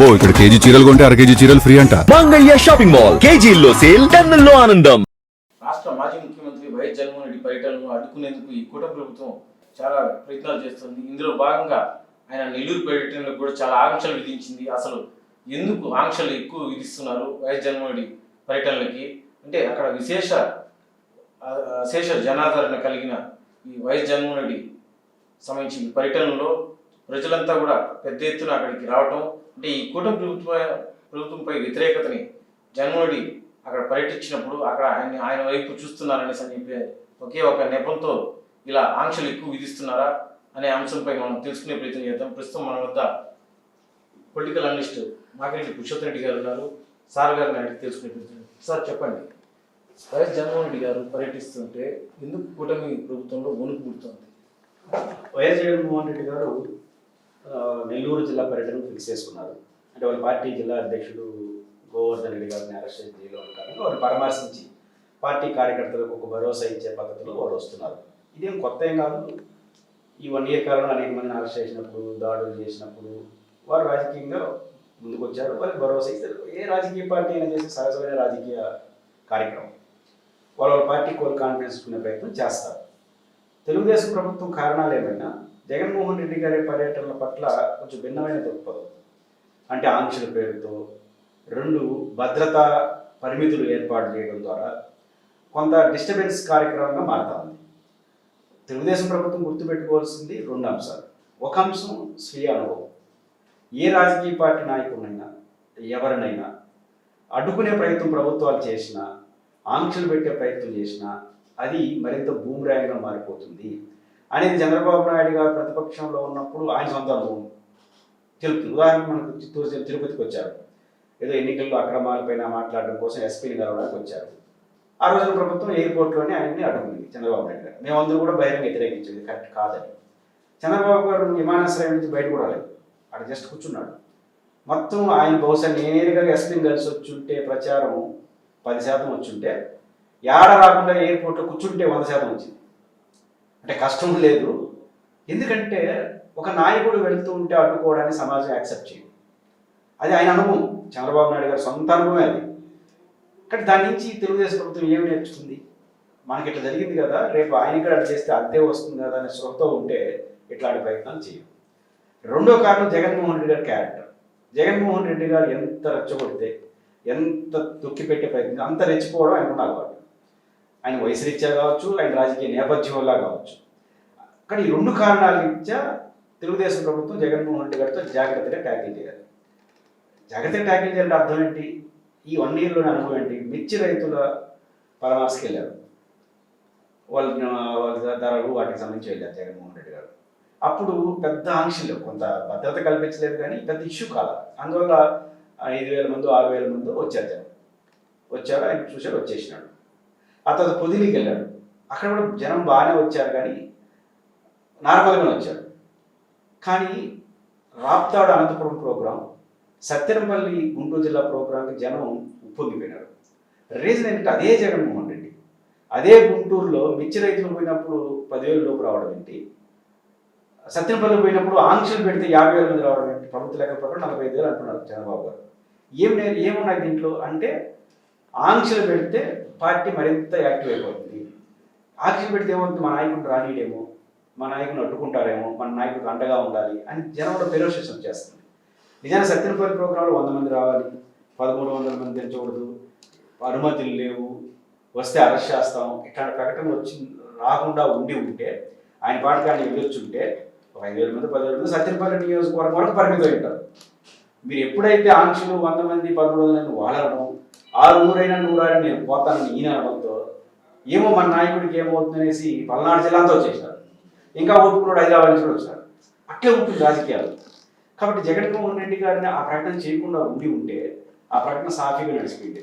అబ్బో ఇక్కడ కేజీ చీరలు కొంటే అర కేజీ చీరలు ఫ్రీ అంట. మంగళ్య షాపింగ్ మాల్ కేజీల్లో సేల్ టన్నుల్లో ఆనందం. రాష్ట్ర మాజీ ముఖ్యమంత్రి వైఎస్ జగన్మోహన్ రెడ్డి పర్యటనను అడ్డుకునేందుకు ఈ కూటమి ప్రభుత్వం చాలా ప్రయత్నాలు చేస్తుంది. ఇందులో భాగంగా ఆయన నెల్లూరు పర్యటనలో కూడా చాలా ఆంక్షలు విధించింది. అసలు ఎందుకు ఆంక్షలు ఎక్కువ విధిస్తున్నారు వైఎస్ జగన్మోహన్ రెడ్డి పర్యటనలకి? అంటే అక్కడ విశేష ఆ, అశేష జనాదరణ కలిగిన ఈ వైఎస్ జగన్మోహన్ రెడ్డి సంబంధించిన ఈ పర్యటనలో ప్రజలంతా కూడా పెద్ద ఎత్తున అక్కడికి రావటం అంటే ఈ కూటమి ప్రభుత్వ ప్రభుత్వంపై వ్యతిరేకతని జన్మోడి అక్కడ పర్యటించినప్పుడు అక్కడ ఆయన ఆయన వైపు చూస్తున్నారనేసి అని చెప్పి ఒకే ఒక నెపంతో ఇలా ఆంక్షలు ఎక్కువ విధిస్తున్నారా అనే అంశంపై మనం తెలుసుకునే ప్రయత్నం చేద్దాం. ప్రస్తుతం మన వద్ద పొలిటికల్ అనలిస్ట్ మాకిరెడ్డి పురుషోత్తం రెడ్డి గారు ఉన్నారు. సార్ గారిని అడిగి తెలుసుకునే ప్రయత్నం సార్ చెప్పండి. వైఎస్ జగన్మోహన్ రెడ్డి గారు పర్యటిస్తుంటే ఎందుకు కూటమి ప్రభుత్వంలో వణుకు పుడుతుంది? వైఎస్ జగన్మోహన్ రెడ్డి గారు నెల్లూరు జిల్లా పర్యటన ఫిక్స్ చేసుకున్నారు. అంటే వాళ్ళ పార్టీ జిల్లా అధ్యక్షుడు గోవర్ధన్ రెడ్డి గారిని అరెస్ట్ చేసి జైల్లో ఉంటారు వారు పరామర్శించి పార్టీ కార్యకర్తలకు ఒక భరోసా ఇచ్చే పద్ధతిలో వారు వస్తున్నారు. ఇదేం కొత్త ఏం కాదు. ఈ వన్ ఇయర్ కాలంలో అనేక మందిని అరెస్ట్ చేసినప్పుడు దాడులు చేసినప్పుడు వారు రాజకీయంగా ముందుకు వచ్చారు వాళ్ళకి భరోసా ఇస్తారు ఏ రాజకీయ పార్టీ అయినా చేసే సహజమైన రాజకీయ కార్యక్రమం. వాళ్ళ పార్టీ కోల్ కాన్ఫిడెన్స్ ప్రయత్నం చేస్తారు. తెలుగుదేశం ప్రభుత్వం కారణాలు ఏమైనా జగన్మోహన్ రెడ్డి గారి పర్యటనల పట్ల కొంచెం భిన్నమైన దృక్పథం. అంటే ఆంక్షల పేరుతో రెండు భద్రతా పరిమితులు ఏర్పాటు చేయడం ద్వారా కొంత డిస్టర్బెన్స్ కార్యక్రమంగా మారుతా ఉంది. తెలుగుదేశం ప్రభుత్వం గుర్తుపెట్టుకోవాల్సింది రెండు అంశాలు. ఒక అంశం స్వీయ అనుభవం. ఏ రాజకీయ పార్టీ నాయకుడినైనా ఎవరినైనా అడ్డుకునే ప్రయత్నం ప్రభుత్వాలు చేసినా ఆంక్షలు పెట్టే ప్రయత్నం చేసినా అది మరింత భూమిరాయంగా మారిపోతుంది. అనేది చంద్రబాబు నాయుడు గారు ప్రతిపక్షంలో ఉన్నప్పుడు ఆయన సొంత అనుభవం తెలుపుతుంది. ఉదాహరణకు మనకు చిత్తూరు తిరుపతికి వచ్చారు. ఏదో ఎన్నికల్లో అక్రమాలపైన మాట్లాడడం కోసం ఎస్పీని కలవడానికి వచ్చారు. ఆ రోజున ప్రభుత్వం ఎయిర్పోర్ట్లోనే ఆయన్ని అడ్డుకుంది చంద్రబాబు నాయుడు గారు. మేమందరూ కూడా బహిరంగ వ్యతిరేకించేది కరెక్ట్ కాదని. చంద్రబాబు గారు విమానాశ్రయం నుంచి బయట కూడా రాలేదు. అక్కడ జస్ట్ కూర్చున్నాడు. మొత్తం ఆయన బహుశా నేరుగా ఎస్పీని కలిసి వచ్చుంటే ప్రచారం పది శాతం వచ్చుంటే ఏడ రాకుండా ఎయిర్పోర్ట్లో కూర్చుంటే వంద శాతం వచ్చింది. అంటే కష్టం లేదు. ఎందుకంటే ఒక నాయకుడు వెళుతూ ఉంటే అడ్డుకోవడాన్ని సమాజం యాక్సెప్ట్ చేయదు. అది ఆయన అనుభవం. చంద్రబాబు నాయుడు గారి సొంత అనుభవమే అది. కానీ దాని నుంచి తెలుగుదేశం ప్రభుత్వం ఏమి నేర్చుకుంది? మనకి ఇట్లా జరిగింది కదా రేపు ఆయన ఇక్కడ చేస్తే అంతే వస్తుంది కదా అనే స్పృహతో ఉంటే ఇట్లాంటి ప్రయత్నాలు చేయం రెండో కారణం జగన్మోహన్ రెడ్డి గారి క్యారెక్టర్. జగన్మోహన్ రెడ్డి గారు ఎంత రెచ్చగొడితే ఎంత తొక్కి పెట్టే ప్రయత్నం అంత రెచ్చిపోవడం ఆయనకున్న అలవాటు. ఆయన వయసు రీత్యా కావచ్చు ఆయన రాజకీయ నేపథ్యం వల్ల కావచ్చు. కానీ ఈ రెండు కారణాల రీత్యా తెలుగుదేశం ప్రభుత్వం జగన్మోహన్ రెడ్డి గారితో జాగ్రత్తగా ట్యాకిల్ చేయాలి. జాగ్రత్తగా ట్యాకిల్ చేయాలంటే అర్థం ఏంటి? ఈ వన్ ఇయర్లోని అనుభవం ఏంటి? మిర్చి రైతుల పరామర్శకి వెళ్ళారు. వాళ్ళ వాళ్ళ ధరలు వాటికి సంబంధించి వెళ్ళారు జగన్మోహన్ రెడ్డి గారు. అప్పుడు పెద్ద ఆంక్షలు కొంత భద్రత కల్పించలేదు కానీ పెద్ద ఇష్యూ కాల. అందువల్ల ఐదు వేల మంది ఆరు వేల మంది వచ్చారు వచ్చారు ఆయన చూశారు వచ్చేసినాడు. ఆ తర్వాత పొదిలికి వెళ్ళాడు. అక్కడ కూడా జనం బాగానే వచ్చారు కానీ నార్మల్గానే వచ్చారు. కానీ రాప్తాడు అనంతపురం ప్రోగ్రాం సత్యనపల్లి గుంటూరు జిల్లా ప్రోగ్రాంకి జనం ఉప్పొంగిపోయినారు. రీజన్ ఏంటంటే అదే జగన్మోహన్ రెడ్డి. అదే గుంటూరులో మిర్చి రైతులు పోయినప్పుడు పదివేల లోపు రావడం ఏంటి? సత్యనపల్లి పోయినప్పుడు ఆంక్షలు పెడితే యాభై వేల మంది రావడం ఏంటి? ప్రభుత్వ లెక్క ప్రకారం నలభై ఐదు వేలు అంటున్నారు చంద్రబాబు గారు. ఏం ఏమున్నాయి దీంట్లో? అంటే ఆంక్షలు పెడితే పార్టీ మరింత యాక్టివ్ అయిపోతుంది. ఆంక్షలు పెడితే ఏమవుతుంది? మా నాయకుడు రానీయడేమో మా నాయకుని అడ్డుకుంటారేమో మన నాయకుడికి అండగా ఉండాలి అని జనంలో ఫెరోషియస్ చేస్తుంది. నిజానికి సత్యనపల్లి ప్రోగ్రాంలో వంద మంది రావాలి పదమూడు వందల మంది తెచ్చకూడదు అనుమతులు లేవు వస్తే అరెస్ట్ చేస్తాం ఇట్లాంటి ప్రకటన వచ్చి రాకుండా ఉండి ఉంటే ఆయన పాటకాన్ని వెళ్ళొచ్చుంటే ఒక ఐదు వేల మంది పదివేల మంది సత్యనపల్లి నియోజకవర్గం వరకు పరిమితం ఉంటారు మీరు ఎప్పుడైతే ఆంక్షలు వంద మంది పదమూడు వందల మంది వాడడం ఆరు ఊరైనా నూరారని నేను పోతానని ఈయన అనడంతో ఏమో మన నాయకుడికి ఏమవుతుందనేసి పల్నాడు జిల్లా అంతా వచ్చేసారు ఇంకా ఒప్పుకున్నాడు హైదరాబాద్ నుంచి కూడా వచ్చారు. అట్లే ఉంటుంది రాజకీయాలు. కాబట్టి జగన్మోహన్ రెడ్డి గారిని ఆ ప్రకటన చేయకుండా ఉండి ఉంటే ఆ ప్రకటన సాఫీగా నడిచిపోయింది.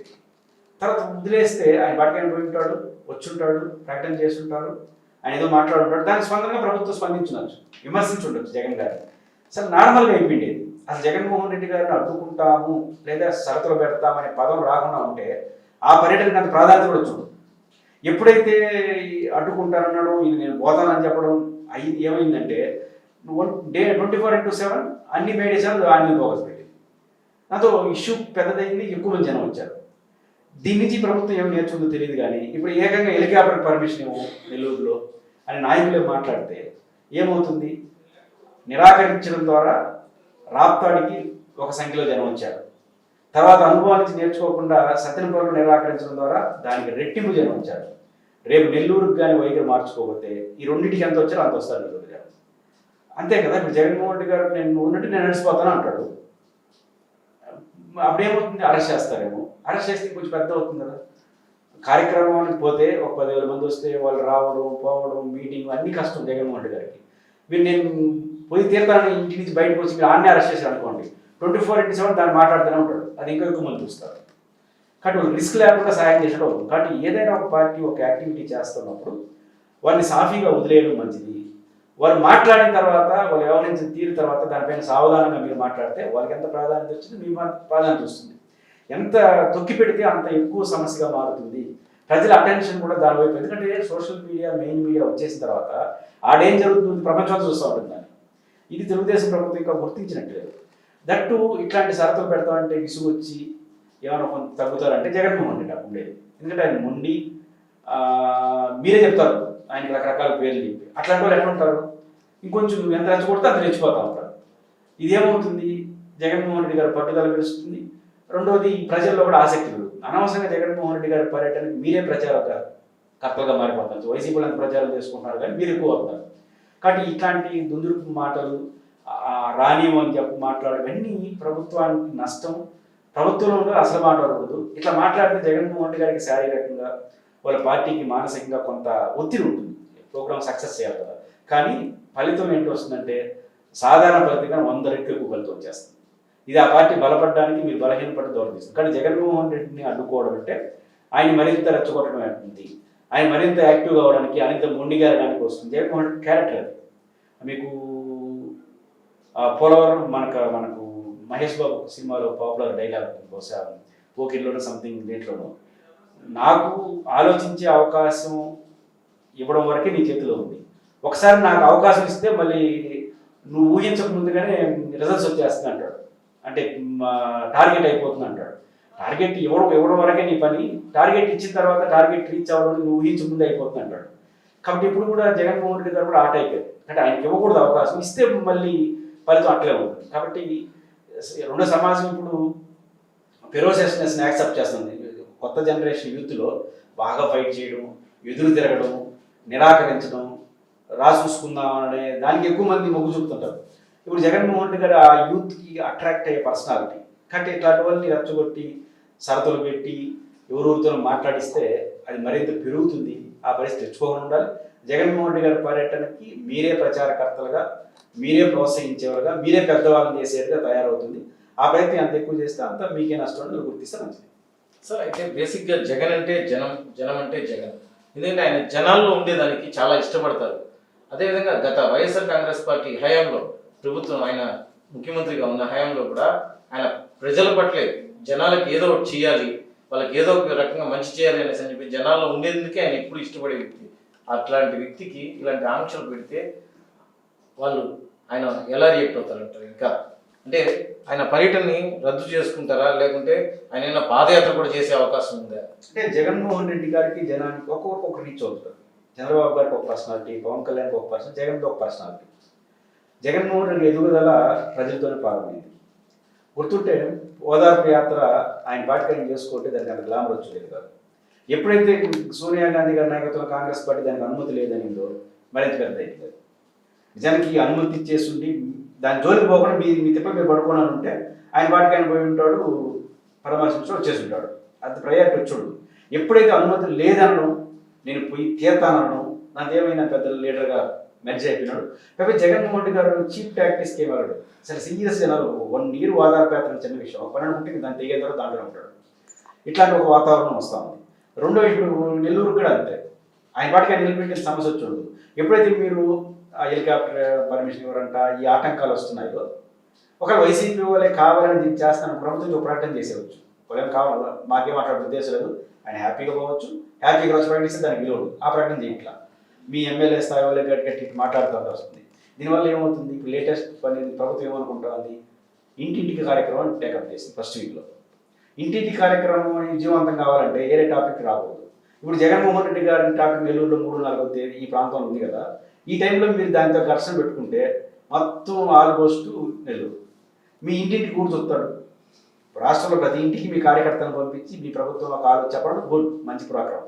తర్వాత వదిలేస్తే ఆయన బట్టకైనా పోయి ఉంటాడు వచ్చుంటాడు ప్రకటన చేస్తుంటారు ఆయన ఏదో మాట్లాడుంటాడు. దానికి స్పందనగా ప్రభుత్వం స్పందించవచ్చు విమర్శించుండొచ్చు జగన్ గారు. సరే నార్మల్గా అయిపోయింది. అసలు జగన్మోహన్ రెడ్డి గారిని అడ్డుకుంటాము లేదా షరతులు పెడతామనే పదం రాకుండా ఉంటే ఆ పర్యటనకు అంత ప్రాధాన్యత కూడా చూడు ఎప్పుడైతే అడ్డుకుంటానన్నాడు ఇది నేను పోతానని చెప్పడం అయ్యింది ఏమైందంటే day twenty four into seven అన్ని మేడేశాలు ఆయన ఫోకస్ పెట్టింది దాంతో ఇష్యూ పెద్దదైంది ఎక్కువ మంది జనం వచ్చారు. దీని నుంచి ప్రభుత్వం ఏమి నేర్చుకుందో తెలియదు కానీ ఇప్పుడు ఏకంగా హెలికాప్టర్ పర్మిషన్ ఇవ్వు నెల్లూరులో అని నాయకులే మాట్లాడితే ఏమవుతుంది? నిరాకరించడం ద్వారా రాప్తాడికి ఒక సంఖ్యలో జనం వచ్చారు తర్వాత అనుభవం నుంచి నేర్చుకోకుండా సత్యనపల్లిలో నిరాకరించడం ద్వారా దానికి రెట్టింపు జనం వచ్చారు రేపు నెల్లూరుకు కానీ వైఖరి మార్చుకోకపోతే ఈ రెండింటికి ఎంత వచ్చారో అంత వస్తారు నెల్లూరు జనం. అంతే కదా ఇప్పుడు జగన్మోహన్ రెడ్డి గారు నేను ఉన్నట్టు నేను నడిచిపోతాను అంటాడు. అప్పుడేమవుతుంది? అరెస్ట్ చేస్తారేమో. అరెస్ట్ చేస్తే కొంచెం పెద్ద అవుతుంది కదా. కార్యక్రమానికి పోతే ఒక పదివేల మంది వస్తే వాళ్ళు రావడం పోవడం మీటింగ్ అన్ని కష్టం జగన్మోహన్ రెడ్డి గారికి. మీరు నేను పోయి తీర్థాన్ని ఇంటి నుంచి బయటకు వచ్చి మీరు ఆన్నే అరెస్ట్ చేశారు అనుకోండి. ట్వంటీ ఫోర్ ఇంటి సెవెన్ దాన్ని మాట్లాడుతూనే ఉంటాడు. అది ఇంకా ఎక్కువ మంది చూస్తారు. కాబట్టి వాళ్ళు రిస్క్ లేకుండా సహాయం చేసడం కాబట్టి ఏదైనా ఒక పార్టీ ఒక యాక్టివిటీ చేస్తున్నప్పుడు వారిని సాఫీగా వదిలేయడం మంచిది. వారు మాట్లాడిన తర్వాత వాళ్ళు వ్యవహరించిన తీరు తర్వాత దానిపైన సావధానంగా మీరు మాట్లాడితే వాళ్ళకి ఎంత ప్రాధాన్యత వచ్చింది మీ మా- ప్రాధాన్యత వస్తుంది. ఎంత తొక్కి పెడితే అంత ఎక్కువ సమస్యగా మారుతుంది. ప్రజల అటెన్షన్ కూడా దానివైపు. ఎందుకంటే సోషల్ మీడియా మెయిన్ మీడియా వచ్చేసిన తర్వాత ఆడేం జరుగుతుంది. ప్రపంచం చూస్తూ ఉంటుంది దాన్ని. ఇది తెలుగుదేశం ప్రభుత్వం ఇంకా గుర్తించినట్లేదు దట్టు ఇట్లాంటి షరతులు పెడతామంటే విసుగు వచ్చి ఏమైనా కొంత తగ్గుతారంటే జగన్మోహన్ రెడ్డి అప్పుడు లేదు. ఎందుకంటే ఆయన మొండి మీరే చెప్తారు ఆయనకి రకరకాల పేర్లు చెప్పి. అట్లాంటి వాళ్ళు ఎట్లా ఉంటారు? ఇంకొంచెం ఎంత రెచ్చగొడితే అంత రెచ్చిపోతూ ఉంటారు. ఇదేమవుతుంది జగన్మోహన్ రెడ్డి గారి పట్టుదల పెరుస్తుంది రెండవది ప్రజల్లో కూడా ఆసక్తి పెరుగుతుంది. అనవసరంగా జగన్మోహన్ రెడ్డి గారి పర్యటనకి మీరే ప్రచారక కర్తలుగా మారిపోతారు. వైసీపీలో ప్రచారం చేసుకుంటున్నారు కానీ మీరు ఎక్కువ అవుతారు. కాబట్టి ఇట్లాంటి దుందుడుపు మాటలు ఆ, అని చెప్పి మాట్లాడవన్నీ ప్రభుత్వానికి నష్టం. ప్రభుత్వంలో అసలు మాట్లాడకూడదు ఇట్లా మాట్లాడితే జగన్మోహన్ రెడ్డి గారికి శారీరకంగా వాళ్ళ పార్టీకి మానసికంగా కొంత ఒత్తిడి ఉంటుంది. ప్రోగ్రామ్ సక్సెస్ చేయాలి కదా. కానీ ఫలితం ఏంటి వస్తుందంటే సాధారణ ఫలితంగా వంద రెట్లు ఎక్కువ ఫలితం వచ్చేస్తుంది. ఇది ఆ పార్టీ బలపడడానికి మీరు బలహీనపడి దోరతీస్తుంది కానీ జగన్మోహన్ రెడ్డిని అడ్డుకోవడం అంటే ఆయన మరింత రెచ్చగొట్టడం అవుతుంది ఆయన మరింత యాక్టివ్ కావడానికి మరింత మొండిగారడానికి వస్తుంది. జగన్మోహన్ క్యారెక్టర్ అది మీకు ఆ పోలవరం మనకు మనకు మహేష్ బాబు సినిమాలో పాపులర్ డైలాగ్ బహుశా పోకిర్లోనో సంథింగ్ దేంట్లోనో నాకు ఆలోచించే అవకాశం ఇవ్వడం వరకే నీ చేతిలో ఉంది. ఒకసారి నాకు అవకాశం ఇస్తే మళ్ళీ నువ్వు ఊహించక ముందుగానే రిజల్ట్స్ వచ్చేస్తుంది అంటాడు. అంటే టార్గెట్ అయిపోతుంది అంటాడు టార్గెట్ ఇవ్వడం ఇవ్వడం వరకే నీ పని? టార్గెట్ ఇచ్చిన తర్వాత టార్గెట్ రీచ్ అవ్వడం నువ్వు ఊహించు ముందు అయిపోతుంది అంటాడు. కాబట్టి ఇప్పుడు కూడా జగన్మోహన్ రెడ్డి గారు కూడా ఆట అయిపోయింది అంటే ఆయనకి ఇవ్వకూడదు అవకాశం ఇస్తే మళ్ళీ ఫలితం అట్లే ఉంటుంది. కాబట్టి రెండో సమాజం ఇప్పుడు ఫెరోసియస్నెస్ని యాక్సెప్ట్ చేస్తుంది. కొత్త జనరేషన్ యూత్లో బాగా ఫైట్ చేయడం ఎదురు తిరగడం నిరాకరించడం రాసూసుకుందాం అనే దానికి ఎక్కువ మంది మొగ్గు చూపుతుంటారు. ఇప్పుడు జగన్మోహన్ రెడ్డి గారు ఆ యూత్కి అట్రాక్ట్ అయ్యే పర్సనాలిటీ కాబట్టి ఇట్లాంటి వాళ్ళని రచ్చగొట్టి సరతులు పెట్టి ఎవరూరితో మాట్లాడిస్తే అది మరింత పెరుగుతుంది. ఆ పరిస్థితి తెచ్చుకోకుండా ఉండాలి. జగన్మోహన్ రెడ్డి గారి పర్యటనకి మీరే ప్రచారకర్తలుగా మీరే ప్రోత్సహించేవారుగా మీరే పెద్దవాళ్ళని చేసేదిగా తయారవుతుంది. ఆ ప్రయత్నం ఎంత ఎక్కువ చేస్తే అంత మీకే నష్టం గుర్తిస్తే మంచిది. సార్ అయితే బేసిక్గా జగన్ అంటే జనం జనం అంటే జగన్. ఎందుకంటే ఆయన జనాల్లో ఉండేదానికి చాలా ఇష్టపడతారు. అదేవిధంగా గత వైఎస్ఆర్ కాంగ్రెస్ పార్టీ హయాంలో ప్రభుత్వం ఆయన ముఖ్యమంత్రిగా ఉన్న హయాంలో కూడా ఆయన ప్రజల పట్లే జనాలకు ఏదో ఒకటి చేయాలి వాళ్ళకి ఏదో ఒక రకంగా మంచి చేయాలి అనేసి అని చెప్పి జనాల్లో ఉండేందుకే ఆయన ఎప్పుడు ఇష్టపడే వ్యక్తి. అట్లాంటి వ్యక్తికి ఇలాంటి ఆంక్షలు పెడితే వాళ్ళు ఆయన ఎలా రియాక్ట్ అవుతారంటారు ఇంకా? అంటే ఆయన పర్యటనని రద్దు చేసుకుంటారా? లేకుంటే ఆయన ఏమైనా పాదయాత్ర కూడా చేసే అవకాశం ఉందా? అంటే జగన్మోహన్ రెడ్డి గారికి జనానికి ఒక్కొక్క ఒక రీచ్ అవుతుంది చంద్రబాబు గారికి ఒక పర్సనాలిటీ పవన్ కళ్యాణ్కి ఒక పర్సన్ జగన్కి ఒక పర్సనాలిటీ. జగన్మోహన్ రెడ్డి ఎదుగుదల ప్రజలతోనే ప్రారంభమైంది. గుర్తుంటే ఓదార్పు యాత్ర ఆయన పార్టీ ఆయన చేసుకుంటే దానికి అంత గ్లామర్ వచ్చేది కాదు. ఎప్పుడైతే సోనియా గాంధీ గారి నాయకత్వంలో కాంగ్రెస్ పార్టీ దానికి అనుమతి లేదనిందో మరింత పెద్ద అయింది నిజానికి ఈ అనుమతి ఇచ్చేసిండి దాని జోలికి పోకుండా మీ మీ తిప్ప మీరు పడుకోనని ఉంటే ఆయన పార్టీకి ఆయన పోయి ఉంటాడు పరామర్శించడం వచ్చేసి ఉంటాడు అది ప్రయారిటీ వచ్చాడు ఎప్పుడైతే అనుమతి లేదనడం నేను పోయి తీర్థానడం నాదేమైనా పెద్ద లీడర్గా మెర్జ్ అయిపోయినాడు. కాబట్టి జగన్మోహన్ రెడ్డి గారు చీప్ ప్రాక్టీస్కి వెళ్ళాడు సరే సీరియస్ జనాలు వన్ ఇయర్ ఆధారపేతనం చిన్న విషయం. ఒక పన్నెండు ఉంటుంది దాన్ని తెగే తర్వాత దాంట్లో ఉంటాడు. ఇట్లాంటి ఒక వాతావరణం వస్తూ ఉంది. రెండో ఇప్పుడు నెల్లూరు కూడా అంతే. ఆయన వాటికి ఆయన నిలబెట్టిన సమస్య వచ్చి ఉండదు ఎప్పుడైతే మీరు ఆ హెలికాప్టర్ పర్మిషన్ ఇవ్వరంట ఈ ఆటంకాలు వస్తున్నాయో ఒకవేళ వైసీపీ వాళ్ళే కావాలని దీన్ని చేస్తాను ప్రభుత్వం ఒక ప్రకటన చేసేవచ్చు వాళ్ళేం కావాలి? మాకేం మాట్లాడే ఉద్దేశం లేదు. ఆయన హ్యాపీగా పోవచ్చు. హ్యాపీగా వచ్చి ప్రకటిస్తే దానికి విలువడు ఆ ప్రకటన చేయట్లా. మీ ఎమ్మెల్యే స్థాయి వాళ్ళకి గట్టి గట్టి మాట్లాడుతూ వస్తుంది. దీనివల్ల ఏమవుతుంది? ఇప్పుడు లేటెస్ట్ పని ప్రభుత్వం ఏమనుకుంటుంది? ఇంటింటికి కార్యక్రమం టేకప్ చేసింది ఫస్ట్ వీక్లో ఇంటింటి కార్యక్రమం విజయవంతం కావాలంటే ఏరే టాపిక్ రాకూడదు. ఇప్పుడు జగన్మోహన్ రెడ్డి గారి టాపిక్ నెల్లూరులో మూడు నాలుగో తేదీ ఈ ప్రాంతంలో ఉంది కదా. ఈ టైంలో మీరు దానితో ఘర్షణ పెట్టుకుంటే మొత్తం ఆల్మోస్ట్ నెల్లూరు. మీ ఇంటింటికి కూడా చూస్తాడు రాష్ట్రంలో ప్రతి ఇంటికి మీ కార్యకర్తలను పంపించి మీ ప్రభుత్వం ఒక చెప్పడం గుడ్ మంచి ప్రోగ్రామ్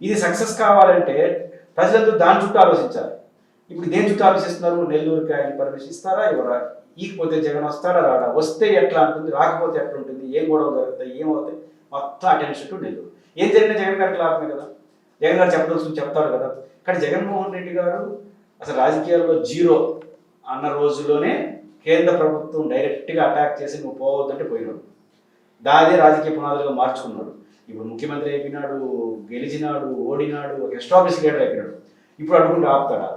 ఇది సక్సెస్ కావాలంటే ప్రజలందరూ దాని చుట్టూ ఆలోచించాలి. ఇప్పుడు దేని చుట్టూ ఆలోచిస్తున్నారు? నెల్లూరుకి ఆయన పర్మిషన్ ఇస్తారా? ఇవ్వరా ఈకపోతే జగన్ వస్తాడా? రాడా? వస్తే ఎట్లా ఉంటుంది? రాకపోతే ఎట్లా ఉంటుంది? ఏం గొడవ జరుగుతాయి? ఏమవుతాయి మొత్తం అటెన్షన్ టు నెల్లూరు. ఏం జరిగినా జగన్ గారికి లాభమే కదా. జగన్ గారు చెప్పదలుచుకుని చెప్తారు కదా. కానీ జగన్మోహన్ రెడ్డి గారు అసలు రాజకీయాల్లో జీరో అన్న రోజులోనే కేంద్ర ప్రభుత్వం డైరెక్ట్గా అటాక్ చేసి నువ్వు పోవద్దంటే పోయినాడు. దాదే రాజకీయ పునాదులుగా మార్చుకున్నాడు. ఇప్పుడు ముఖ్యమంత్రి అయిపోయినాడు గెలిచినాడు ఓడినాడు ఒక ఎస్టాబ్లిష్ లీడర్ అయిపోయినాడు. ఇప్పుడు అడుగుంటూ ఆపుతాడా?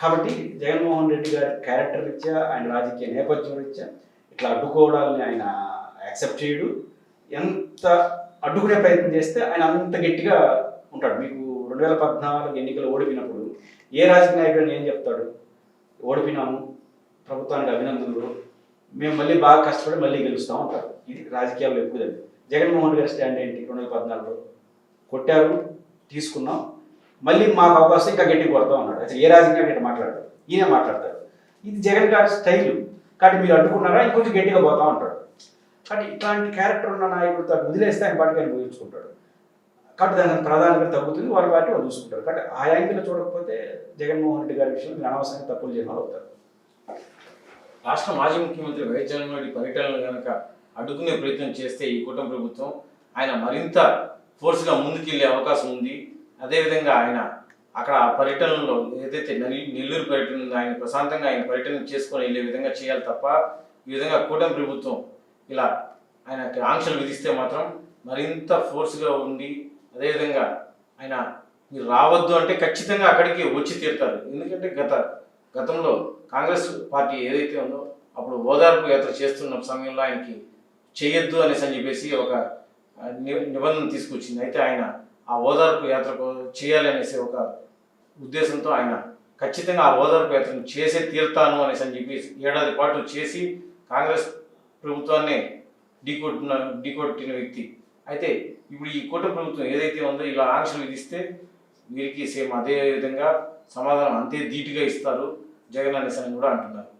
కాబట్టి జగన్మోహన్ రెడ్డి గారి క్యారెక్టర్ రీత్యా ఆయన రాజకీయ నేపథ్యం రీత్యా ఇట్లా అడ్డుకోవడాలని ఆయన యాక్సెప్ట్ చేయడు. ఎంత అడ్డుకునే ప్రయత్నం చేస్తే ఆయన అంత గట్టిగా ఉంటాడు. మీకు రెండు వేల పద్నాలుగు ఎన్నికలు ఓడిపోయినప్పుడు ఏ రాజకీయ నాయకుడు ఏం చెప్తాడు? ఓడిపోయినాము ప్రభుత్వానికి అభినందనలు. మేము మళ్ళీ బాగా కష్టపడి మళ్ళీ గెలుస్తాం అంటారు. ఇది రాజకీయాల్లో ఎక్కువ జరిగింది. జగన్మోహన్ గారి స్టాండ్ ఏంటి? రెండు వేల పద్నాలుగులో. కొట్టారు తీసుకున్నాం. మళ్ళీ మాకు అవకాశం ఇంకా గట్టి కొడతాం అన్నాడు అసలు ఏ రాజకీయ గట్టి మాట్లాడారు ఈయన మాట్లాడతారు ఇది జగన్ గారి స్టైల్. కాబట్టి మీరు అడ్డుకున్నారా ఇంకొంచెం గట్టిగా పోతాం అంటాడు కానీ ఇట్లాంటి క్యారెక్టర్ ఉన్న నాయకుడు తను వదిలేస్తే ఆయన పాటికి ఆయన ఊహించుకుంటాడు. కాబట్టి దాని ప్రధానంగా తగ్గుతుంది వాళ్ళ పార్టీ వాళ్ళు చూసుకుంటారు. కాబట్టి ఆ యాంగిల్ చూడకపోతే జగన్మోహన్ రెడ్డి గారి విషయంలో మీరు అనవసరంగా తప్పులు చేయడం అవుతారు. రాష్ట్ర మాజీ ముఖ్యమంత్రి వైఎస్ జగన్మోహన్ రెడ్డి పర్యటనలు కనుక అడ్డుకునే ప్రయత్నం చేస్తే ఈ కూటమి ప్రభుత్వం ఆయన మరింత ఫోర్స్గా ముందుకెళ్ళే అవకాశం ఉంది. అదేవిధంగా ఆయన అక్కడ పర్యటనలో ఏదైతే నెల్లూరు పర్యటన ఉందో ఆయన ప్రశాంతంగా ఆయన పర్యటన చేసుకొని వెళ్ళే విధంగా చేయాలి తప్ప ఈ విధంగా కూటమి ప్రభుత్వం ఇలా ఆయన ఆంక్షలు విధిస్తే మాత్రం మరింత ఫోర్స్గా ఉండి అదేవిధంగా ఆయన మీరు రావద్దు అంటే ఖచ్చితంగా అక్కడికి వచ్చి తీరుతారు. ఎందుకంటే గత గతంలో కాంగ్రెస్ పార్టీ ఏదైతే ఉందో అప్పుడు ఓదార్పు యాత్ర చేస్తున్న సమయంలో ఆయనకి చేయొద్దు అనేసి అని చెప్పేసి ఒక ని- నిబంధన తీసుకొచ్చింది. అయితే ఆయన ఆ ఓదార్పు యాత్రకు చేయాలి అనేసి ఒక ఉద్దేశంతో ఆయన ఖచ్చితంగా ఆ ఓదార్పు యాత్రను చేసే తీరుతాను అనేసి అని చెప్పేసి ఏడాది పాటు చేసి కాంగ్రెస్ ప్రభుత్వాన్ని ఢీకొట్టిన ఢీకొట్టిన వ్యక్తి. అయితే ఇప్పుడు ఈ కూటమి ప్రభుత్వం ఏదైతే ఉందో ఇలా ఆంక్షలు విధిస్తే వీరికి సేమ్ అదే విధంగా సమాధానం అంతే ధీటుగా ఇస్తారు జగన్ అనేసి అని కూడా అంటున్నారు.